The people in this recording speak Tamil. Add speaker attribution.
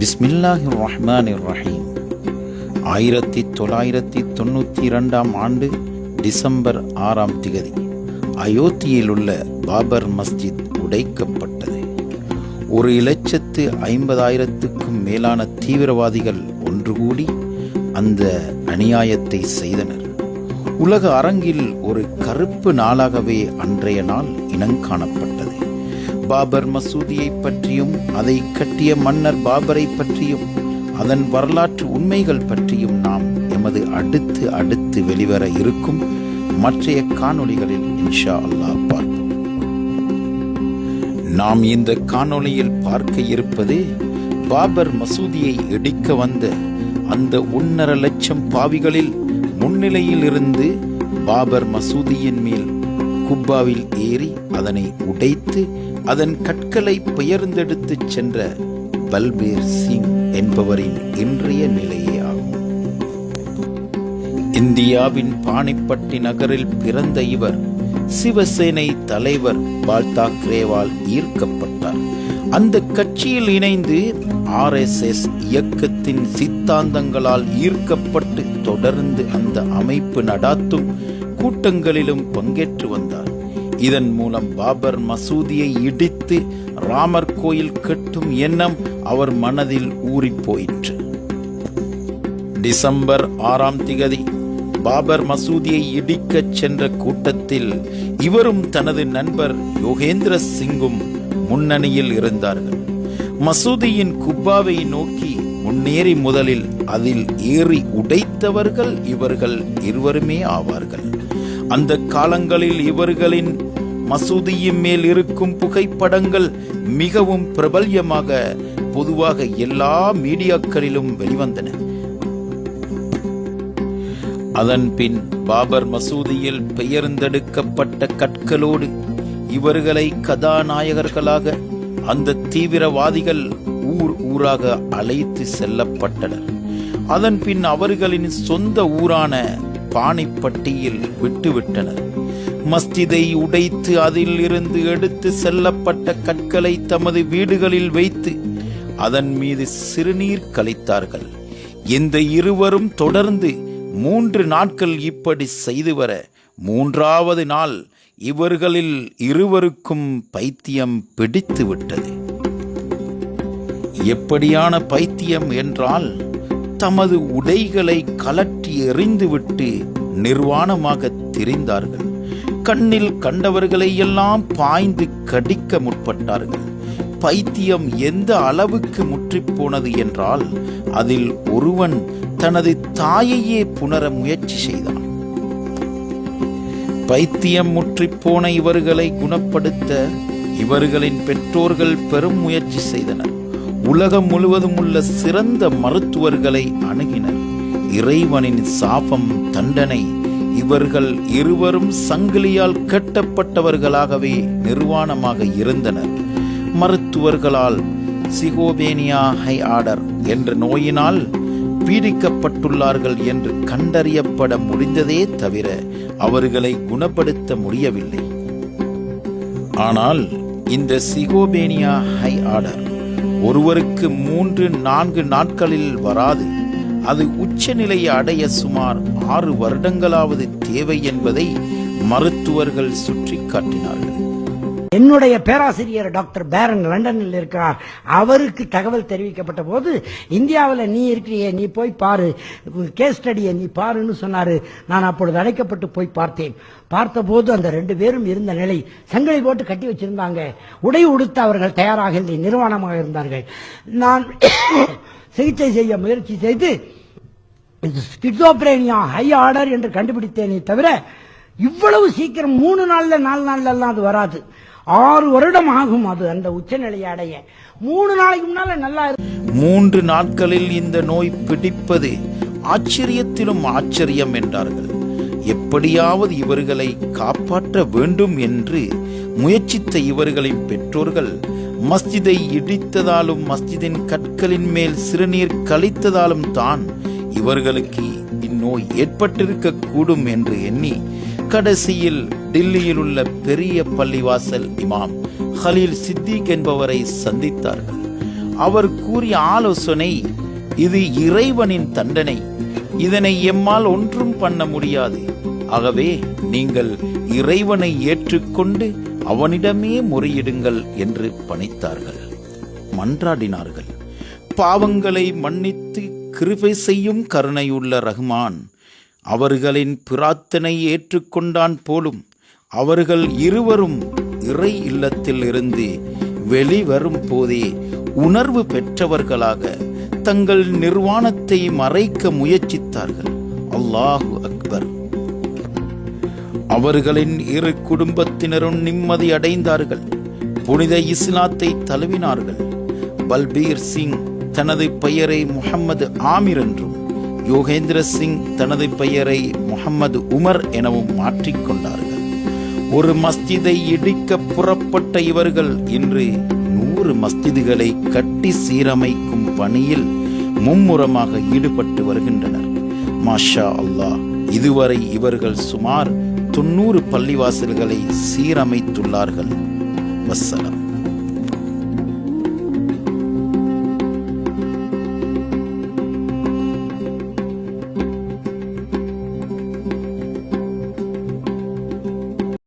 Speaker 1: பிஸ்மில்லாஹி ரஹ்மான் ரஹீம் ஆயிரத்தி தொள்ளாயிரத்தி தொண்ணூற்றி இரண்டாம் ஆண்டு டிசம்பர் ஆறாம் திகதி அயோத்தியில் உள்ள பாபர் மஸ்ஜித் உடைக்கப்பட்டது. ஒரு இலட்சத்து ஐம்பதாயிரத்துக்கும் மேலான தீவிரவாதிகள் ஒன்று கூடி அந்த அநியாயத்தை செய்தனர். உலக அரங்கில் ஒரு கருப்பு நாளாகவே அன்றைய நாள் இனங்காணப்பட்டது. பாபர் மசூதியை பற்றியும் அதை கட்டிய மன்னர் பாபரை பற்றியும் அதன் வரலாற்று உண்மைகள் பற்றியும் நாம் எமது அடுத்து அடுத்து வெளிவர இருக்கும் மற்றைய காணொளிகளில் இன்ஷா அல்லாஹ் பார்ப்போம். நாம் இந்த காணொளியில் பார்க்க இருப்பது பாபர் மசூதியை இடிக்க வந்த அந்த ஒன்னரை லட்சம் பாவிகளில் முன்னிலையில் இருந்து பாபர் மசூதியின் மேல் குப்பாவில் ஏறி அதனை உடைத்து அதன் கற்களை பெயர்ந்தெடுத்துச் சென்ற பல்பீர் சிங் என்பவரின் இன்றைய நிலையே ஆகும். இந்தியாவின் பாணிப்பட்டி நகரில் பிறந்த இவர் சிவசேனை தலைவர் பால் தாக்கரேவால் ஈர்க்கப்பட்டார். அந்த கட்சியில் இணைந்து ஆர்எஸ்எஸ் இயக்கத்தின் சித்தாந்தங்களால் ஈர்க்கப்பட்டு தொடர்ந்து அந்த அமைப்பு நடாத்தும் கூட்டங்களிலும் பங்கேற்று வந்தார். இதன் மூலம் பாபர் மசூதியை இடித்து ராமர் கோயில் கட்டும் எண்ணம் அவர் மனதில் ஊறிப் போயிற்று டிசம்பர் ஆறாம் திகதி பாபர் மசூதியை இடிக்கச் சென்ற கூட்டத்தில் இவரும் தனது நண்பர் யோகேந்திர சிங்கும் முன்னணியில் இருந்தார்கள். மசூதியின் குப்பாவை நோக்கி முன்னேறி முதலில் அதில் ஏறி உடைத்தவர்கள் இவர்கள் இருவருமே ஆவார்கள். அந்த காலங்களில் இவர்களின் மசூதியின் மேல் இருக்கும் புகைப்படங்கள் மிகவும் பிரபல்யமாக பொதுவாக எல்லா மீடியாக்களிலும் வெளிவந்தன. அதன் பின் பாபர் மசூதியில் பெயர்ந்தெடுக்கப்பட்ட கற்களோடு இவர்களை கதாநாயகர்களாக அந்த தீவிரவாதிகள் ஊர் ஊராக அழைத்து செல்லப்பட்டனர். அதன் பின் அவர்களின் சொந்த ஊரான பானைப்பட்டியில் விட்டுவிட்டனர். மஸ்ஜிதை உடைத்து அதில் இருந்து எடுத்து செல்லப்பட்ட கற்களை தமது வீடுகளில் வைத்து அதன் மீது சிறுநீர் கழித்தார்கள். இந்த இருவரும் தொடர்ந்து மூன்று நாட்கள் இப்படி செய்து வர மூன்றாவது நாள் இவர்களில் இருவருக்கும் பைத்தியம் பிடித்து விட்டது எப்படியான பைத்தியம் என்றால் தமது உடைகளை கலற்றி எறிந்துவிட்டு நிர்வாணமாக திரிந்தார்கள். கண்ணில் கண்டவர்களை எல்லாம் பாய்ந்து கடிக்க முற்பட்டார்கள். பைத்தியம் எந்த அளவுக்கு முற்றிப் போனது என்றால் அதில் ஒருவன் தனது தாயையே புணர முயற்சி செய்தான். பைத்தியம் முற்றிப்போன இவர்களை குணப்படுத்த இவர்களின் பெற்றோர்கள் பெரும் முயற்சி செய்தனர். உலகம் முழுவதும் உள்ள சிறந்த மருத்துவர்களை அணுகினர். இறைவனின் சாபம் தண்டனை இவர்கள் இருவரும் சங்கிலியால் கட்டப்பட்டவர்களாகவே நிர்வாணமாக இருந்தனர். மருத்துவர்களால் சிகோபேனியா ஹை ஆர்டர் என்ற நோயினால் பீடிக்கப்பட்டுள்ளார்கள் என்று கண்டறியப்பட முடிந்ததே தவிர அவர்களை குணப்படுத்த முடியவில்லை. ஆனால் இந்த சிகோபேனியா ஹை ஆர்டர் ஒருவருக்கு மூன்று நான்கு நாட்களில் வராது. அது உச்சநிலையை அடைய சுமார் ஆறு வருடங்களாவது தேவை என்பதை மருத்துவர்கள் சுற்றி காட்டினார்கள்.
Speaker 2: என்னுடைய பேராசிரியர் டாக்டர் பேரன் லண்டனில் இருக்கிறார் அவருக்கு தகவல் தெரிவிக்கப்பட்ட போது இந்தியாவில் நீ இருக்கிறியே நீ போய் பாரு. கேஸ் ஸ்டடியை நீ பாருன்னு சொன்னாரு. நான் அப்பொழுது அழைக்கப்பட்டு போய் பார்த்தேன். பார்த்தபோது அந்த ரெண்டு பேரும் இருந்த நிலை சங்கிலி போட்டு கட்டி வச்சிருந்தாங்க. உடை உடுத்த அவர்கள் தயாராக இல்லை நிர்வாணமாக இருந்தார்கள். நான் சிகிச்சை செய்ய முயற்சி செய்து ஸ்கிட்சோபிரேனியா ஹை ஆர்டர் என்று கண்டுபிடித்தேனே தவிர இவ்வளவு சீக்கிரம் மூணு நாளில் நாலு நாள்ல எல்லாம் அது வராது. ஆறு வருடம் ஆகும் அது அந்த உச்சநிலையை அடைய. மூணு நாளைக்கு முன்னால நல்லா
Speaker 1: மூன்று நாட்களில் இந்த நோய் பிடிப்பது ஆச்சரியத்திலும் ஆச்சரியம் என்றார்கள். எப்படியாவது இவர்களை காப்பாற்ற வேண்டும் என்று முயற்சித்த இவர்களின் பெற்றோர்கள் மஸ்ஜிதை இடித்ததாலும் மஸ்ஜிதின் கற்களின் மேல் சிறுநீர் கழித்ததாலும் தான் இவர்களுக்கு இந்நோய் ஏற்பட்டிருக்க கூடும் என்று எண்ணி கடைசியில் டில்லியில் உள்ள பெரிய பள்ளிவாசல் இமாம் ஹலீல் சித்திக் என்பவரை சந்தித்தார்கள். அவர் கூறிய ஆலோசனை இது இறைவனின் தண்டனை. இதனை எம்மால் ஒன்றும் பண்ண முடியாது. ஆகவே நீங்கள் இறைவனை ஏற்றுக்கொண்டு அவனிடமே முறையிடுங்கள் என்று பணித்தார்கள். மன்றாடினார்கள். பாவங்களை மன்னித்து கிருபை செய்யும் கருணையுள்ள ரஹ்மான் அவர்களின் பிரார்த்தனை ஏற்றுக்கொண்டான் போலும் அவர்கள் இருவரும் இறை இல்லத்தில் இருந்து வெளிவரும் போதே உணர்வு பெற்றவர்களாக தங்கள் நிர்வாணத்தை மறைக்க முயற்சித்தார்கள். அல்லாஹு அக்பர். அவர்களின் இரு குடும்பத்தினரும் நிம்மதி அடைந்தார்கள். புனித இஸ்லாத்தை தழுவினார்கள். பல்பீர் சிங் தனது பெயரை முகமது ஆமிர் என்றும் யோகேந்திர சிங் தனது பெயரை முகமது உமர் எனவும் மாற்றிக்கொண்டார்கள் ஒரு மஸ்ஜிதை இடிக்க புறப்பட்ட இவர்கள் இன்று நூறு மஸ்ஜிதுகளை கட்டி சீரமைக்கும் பணியில் மும்முரமாக ஈடுபட்டு வருகின்றனர். மாஷா அல்லாஹ் இதுவரை இவர்கள் சுமார் தொண்ணூறு பள்ளிவாசல்களை சீரமைத்துள்ளார்கள். வசலம்